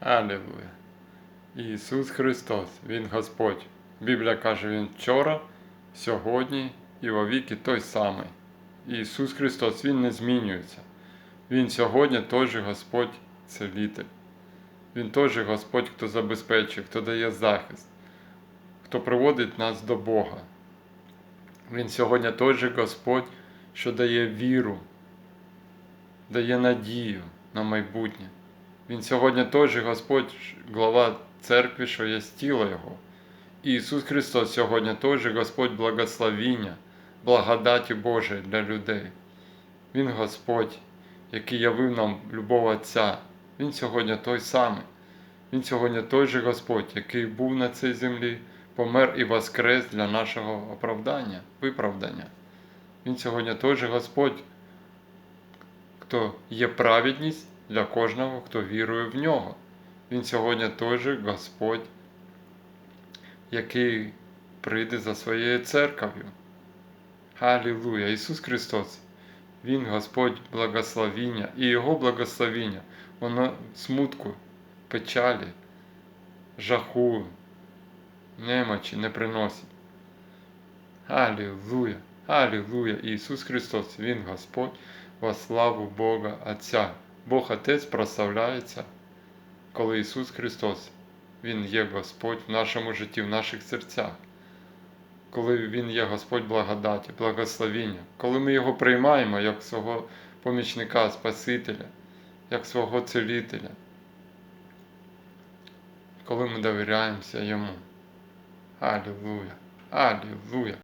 Алілуя. Ісус Христос, Він Господь. Біблія каже, Він вчора, сьогодні і вовіки той самий. Ісус Христос, Він не змінюється. Він сьогодні той же Господь целитель. Він той же Господь, хто забезпечує, хто дає захист, хто приводить нас до Бога. Він сьогодні той же Господь, що дає віру, дає надію на майбутнє. Він сьогодні той же Господь, глава церкви, що є тіло Його. І Ісус Христос сьогодні той же Господь благословіння, благодаті Божої для людей. Він Господь, який явив нам любов Отця. Він сьогодні той самий. Він сьогодні той же Господь, який був на цій землі, помер і воскрес для нашого оправдання, виправдання. Він сьогодні той же Господь, хто є праведність для кожного, хто вірує в нього. Він сьогодні той же Господь, який прийде за своєю церков'ю. Халілуя! Ісус Христос, Він Господь благословіння, і Його благословіння, воно смутку, печалі, жаху, немочі не приносить. Алілуя! Алілуя! Ісус Христос, Він Господь, во славу Бога Отця. Бог Отець прославляється, коли Ісус Христос, Він є Господь в нашому житті, в наших серцях, коли Він є Господь благодаті, благословіння, коли ми Його приймаємо як свого помічника, Спасителя, як свого целителя, коли ми довіряємося Йому. Алілуя! Алілуя!